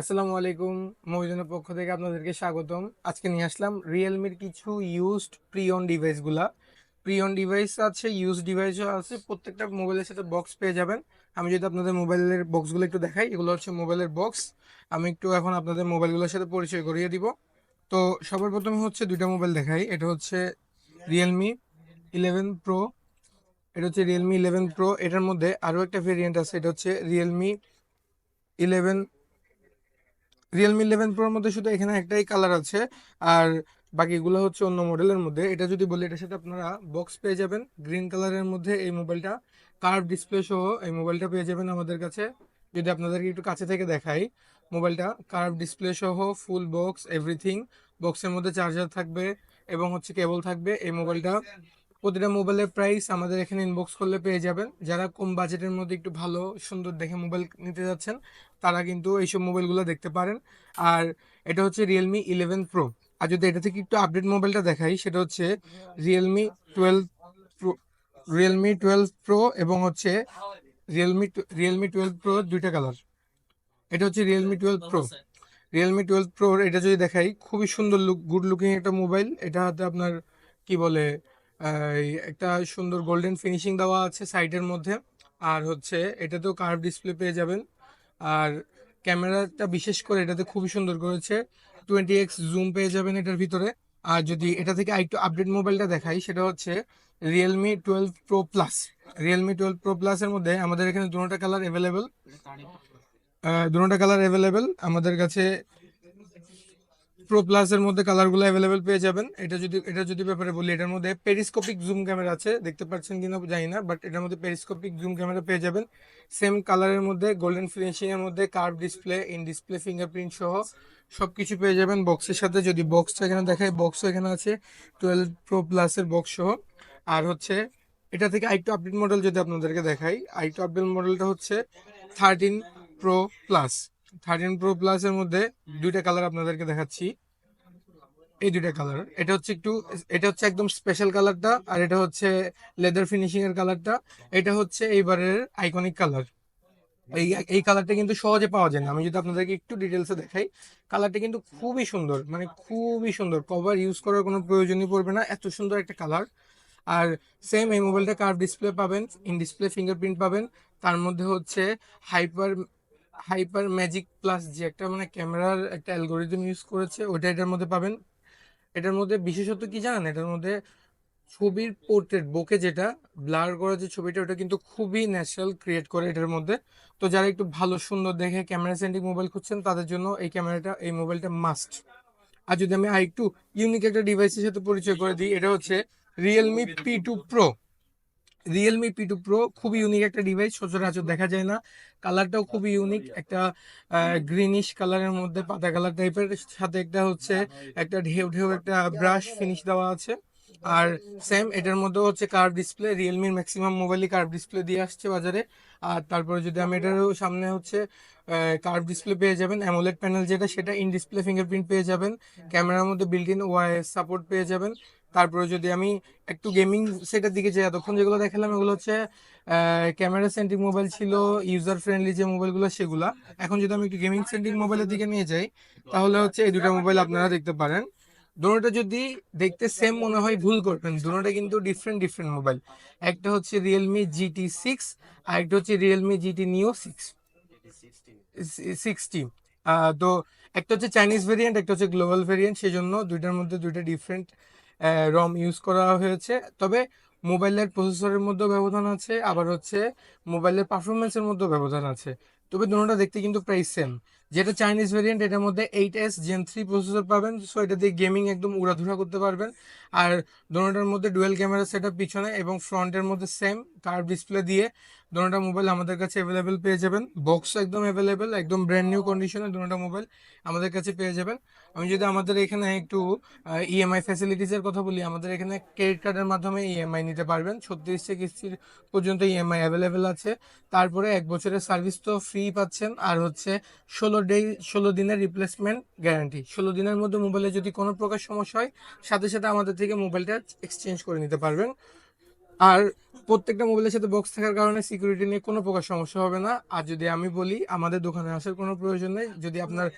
আসসালামু আলাইকুম মহিজনের পক্ষ থেকে আপনাদেরকে স্বাগতম। আজকে নিয়ে আসলাম রিয়েলমির কিছু ইউজড প্রি অন ডিভাইসগুলা প্রি অন ডিভাইস আছে ইউজ ডিভাইসও আছে, প্রত্যেকটা মোবাইলের সাথে বক্স পেয়ে যাবেন। আমি যদি আপনাদের মোবাইলের বক্সগুলো একটু দেখাই, এগুলো হচ্ছে মোবাইলের বক্স আমি একটু এখন আপনাদের মোবাইলগুলোর সাথে পরিচয় করিয়ে দিব। তো সবার প্রথমে হচ্ছে দুইটা মোবাইল দেখাই, এটা হচ্ছে রিয়েলমি ইলেভেন প্রো এটা হচ্ছে রিয়েলমি ইলেভেন প্রো এটার মধ্যে আরও একটা ভেরিয়েন্ট আছে, এটা হচ্ছে রিয়েলমি ইলেভেন রিয়েলমি ইলেভেন প্রোর মধ্যে শুধু এখানে একটাই কালার আছে। আর বাকিগুলো হচ্ছে অন্য মডেলের মধ্যে। এটা যদি বলি, এটার সাথে আপনারা বক্স পেয়ে যাবেন। গ্রিন কালারের মধ্যে এই মোবাইলটা কার্ভ ডিসপ্লে সহ এই মোবাইলটা পেয়ে যাবেন আমাদের কাছে। যদি আপনাদেরকে একটু কাছে থেকে দেখাই মোবাইলটা কার্ভ ডিসপ্লে সহ ফুল বক্স এভরিথিং বক্সের মধ্যে চার্জার থাকবে এবং হচ্ছে কেবল থাকবে। এই মোবাইলটা প্রতিটা মোবাইলের প্রাইস আমাদের এখানে ইনবক্স করলে পেয়ে যাবেন। যারা কম বাজেটের মধ্যে একটু ভালো, সুন্দর দেখে মোবাইল নিতে যাচ্ছেন, তারা কিন্তু এইসব মোবাইলগুলো দেখতে পারেন। আর এটা হচ্ছে রিয়েলমি ইলেভেন প্রো আর যদি এটা থেকে একটু আপডেট মোবাইলটা দেখাই, সেটা হচ্ছে Realme twelve pro Realme twelve pro এবং হচ্ছে রিয়েলমি রিয়েলমি টুয়েলভ প্রো দুইটা কালার এটা হচ্ছে Realme twelve pro Realme twelve প্রোর এটা যদি দেখাই, খুবই সুন্দর লুক গুড লুকিং একটা মোবাইল এটা হাতে আপনার কি বলে একটা সুন্দর গোল্ডেন ফিনিশিং দেওয়া আছে সাইডের মধ্যে। আর হচ্ছে এটাতেও কার্ভ ডিসপ্লে পেয়ে যাবেন। আর ক্যামেরাটা বিশেষ করে এটাতে খুবই সুন্দর করেছে। টোয়েন্টি এক্স জুম পেয়ে যাবেন এটার ভিতরে। আর যদি এটা থেকে আরেকটু আপডেট মোবাইলটা দেখাই, সেটা হচ্ছে Realme twelve pro plus Realme twelve pro প্লাসের মধ্যে আমাদের এখানে দুটোটা কালার অ্যাভেলেবেল দুটোটা কালার অ্যাভেলেবেল আমাদের কাছে প্রো প্লাসের মধ্যে কালারগুলো অ্যাভেলেবেল পেয়ে যাবেন। এটা যদি এটা যদি ব্যাপারে বলি, এটার মধ্যে পেরিস্কোপিক জুম ক্যামেরা আছে, দেখতে পাচ্ছেন কিনা জানি না বাট এটার মধ্যে পেরিস্কোপিক জুম ক্যামেরা পেয়ে যাবেন। সেম কালারের মধ্যে গোল্ডেন ফিনিশিং এর মধ্যে curve display in display fingerprint সহ সবকিছু পেয়ে যাবেন বক্সের সাথে। যদি বক্সটা এখানে দেখায় বক্সও এখানে আছে টুয়েলভ প্রো প্লাসের বক্স সহ। আর হচ্ছে, এটা থেকে আরেকটু আপডেট মডেল যদি আপনাদেরকে দেখাই, আরেকটু আপডেট মডেলটা হচ্ছে thirteen pro plus thirteen pro প্লাসের মধ্যে দুইটা কালার আপনাদেরকে দেখাচ্ছি। এই দুইটা কালার এটা হচ্ছে একটু এটা হচ্ছে একদম স্পেশাল কালারটা আর এটা হচ্ছে লেদার ফিনিশিং এর কালারটা এটা হচ্ছে এইবারের আইকনিক কালার এই এই কালারটা কিন্তু সহজে পাওয়া যায় না। আমি যদি আপনাদেরকে একটু ডিটেলসে দেখাই কালারটা কিন্তু খুবই সুন্দর মানে খুবই সুন্দর। কভার ইউজ করার কোনো প্রয়োজনই পড়বে না এত সুন্দর একটা কালার আর সেম এই মোবাইলটা কার্ভ ডিসপ্লে পাবেন ইন ডিসপ্লে ফিঙ্গারপ্রিন্ট পাবেন। তার মধ্যে হচ্ছে হাইপার হাইপার ম্যাজিক প্লাস যে একটা মানে ক্যামেরার একটা অ্যালগোরিদম ইউজ করেছে ওটা এটার মধ্যে পাবেন। এটার মধ্যে বিশেষত কি জানেন? এটার মধ্যে ছবির পোর্ট্রেট বোকে যেটা ব্লার করা যে ছবিটা, ওটা কিন্তু খুবই ন্যাচারাল ক্রিয়েট করে এটার মধ্যে। তো যারা একটু ভালো, সুন্দর দেখে ক্যামেরা সেন্ট্রিক মোবাইল খুঁজছেন, তাদের জন্য এই ক্যামেরাটা এই মোবাইলটা মাস্ট আর যদি আমি আরেকটু ইউনিক একটা ডিভাইসের সাথে পরিচয় করে দিই, এটা হচ্ছে Realme P two pro Realme P two pro খুবই ইউনিক একটা ডিভাইস সচরাচর দেখা যায় না। কালারটাও খুবই ইউনিক একটা গ্রিনিশ কালারের মধ্যে পাতা কালার টাইপের সাথে একটা হচ্ছে একটা ঢেউ ঢেউ একটা ব্রাশ ফিনিশ দেওয়া আছে। আর সেম এটার মধ্যে হচ্ছে কার্ভ ডিসপ্লে রিয়েলমির ম্যাক্সিমাম মোবাইলই কার্ভ ডিসপ্লে দিয়ে আসছে বাজারে। আর তারপরে যদি আমি এটারও সামনে হচ্ছে কার্ভ ডিসপ্লে পেয়ে যাবেন অ্যামোলেড প্যানেল যেটা সেটা ইন ডিসপ্লে ফিঙ্গারপ্রিন্ট পেয়ে যাবেন। ক্যামেরার মধ্যে বিল্ট ইন ওয়াইএস সাপোর্ট পেয়ে যাবেন। তারপরে যদি আমি একটু গেমিং সেটের দিকে যাই, এতক্ষণ যেগুলো দেখালাম, এগুলো হচ্ছে ক্যামেরা সেন্ট্রিক মোবাইল ছিল ইউজার ফ্রেন্ডলি যে মোবাইলগুলো সেগুলা। এখন যদি আমি একটু গেমিং সেন্ট্রিক মোবাইলের দিকে নিয়ে যাই, তাহলে হচ্ছে এই দুটো মোবাইল আপনারা দেখতে পারেন। দুটোটা যদি দেখতে সেম মনে হয়, ভুল করবেন। দুটোটা কিন্তু ডিফারেন্ট ডিফারেন্ট মোবাইল একটা হচ্ছে রিয়েলমি জিটি সিক্স আর একটা হচ্ছে Realme GT neo six sixty তো একটা হচ্ছে চাইনিজ ভেরিয়েন্ট একটা হচ্ছে গ্লোবাল ভেরিয়েন্ট সেই জন্য দুইটার মধ্যে দুইটা ডিফারেন্ট রম ইউজ করা হয়েছে। তবে মোবাইলের প্রসেসরের মধ্যেও ব্যবধান আছে, আবার হচ্ছে মোবাইলের পারফরমেন্সের মধ্যেও ব্যবধান আছে। তবে দুটোটা দেখতে কিন্তু প্রাইস সেম যেটা চাইনিজ ভেরিয়েন্ট এটার মধ্যে eight S gen three processor পাবেন সো এটা দিয়ে গেমিং একদম উড়াধুরা করতে পারবেন। আর দুটোটার মধ্যে ডুয়েল ক্যামেরা সেটা পিছনে এবং ফ্রন্টের মধ্যে সেম কার্ভ ডিসপ্লে দিয়ে দুটোটা মোবাইল আমাদের কাছে অ্যাভেলেবেল পেয়ে যাবেন। বক্স একদম অ্যাভেলেবেল একদম ব্র্যান্ড নিউ কন্ডিশনে দুটোটা মোবাইল আমাদের কাছে পেয়ে যাবেন। আমি যদি আমাদের এখানে একটু ইএমআই ফ্যাসিলিটিসের কথা বলি, আমাদের এখানে ক্রেডিট কার্ডের মাধ্যমে ইএমআই নিতে পারবেন। ছত্রিশটা কিস্তির পর্যন্ত ইএমআই অ্যাভেলেবেল আছে। তারপরে এক বছরের সার্ভিস তো ফ্রি পাচ্ছেন। আর হচ্ছে ষোলো ডে ষোলো দিনের রিপ্লেসমেন্ট গ্যারান্টি ষোলো দিনের মধ্যে মোবাইলে যদি কোনো প্রকার সমস্যা হয়, সাথে সাথে আমাদের থেকে মোবাইলটা এক্সচেঞ্জ করে নিতে পারবেন। আর প্রত্যেকটা মোবাইলের সাথে বক্স থাকার কারণে সিকিউরিটি নিয়ে কোনো প্রকার সমস্যা হবে না। আর যদি আমি বলি, আমাদের দোকানে আসার কোনো প্রয়োজন নেই। যদি আপনার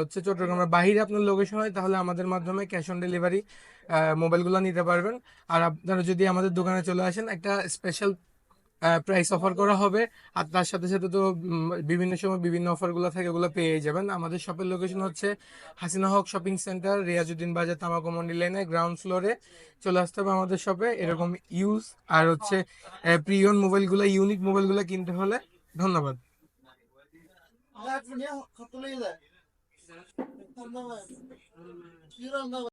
হচ্ছে চট্টগ্রামের বাহিরে আপনার লোকেশন হয়, তাহলে আমাদের মাধ্যমে ক্যাশ অন ডেলিভারি মোবাইলগুলো নিতে পারবেন। আর আপনারা যদি আমাদের দোকানে চলে আসেন, একটা স্পেশাল প্রাইস অফার করা হবে। আর তার সাথে সাথে তো বিভিন্ন সময় বিভিন্ন অফারগুলো থাকে, ওগুলো পেয়ে যাবেন। আমাদের শপের লোকেশন হচ্ছে হাসিনা হক শপিং সেন্টার রিয়াজুদ্দিন বাজার, তামাকো মন্ডি লাইনে গ্রাউন্ড ফ্লোরে চলে আসতে হবে আমাদের শপে এরকম ইউজ আর হচ্ছে প্রিয়ন মোবাইলগুলো ইউনিক মোবাইলগুলো কিনতে হলে ধন্যবাদ। Lahat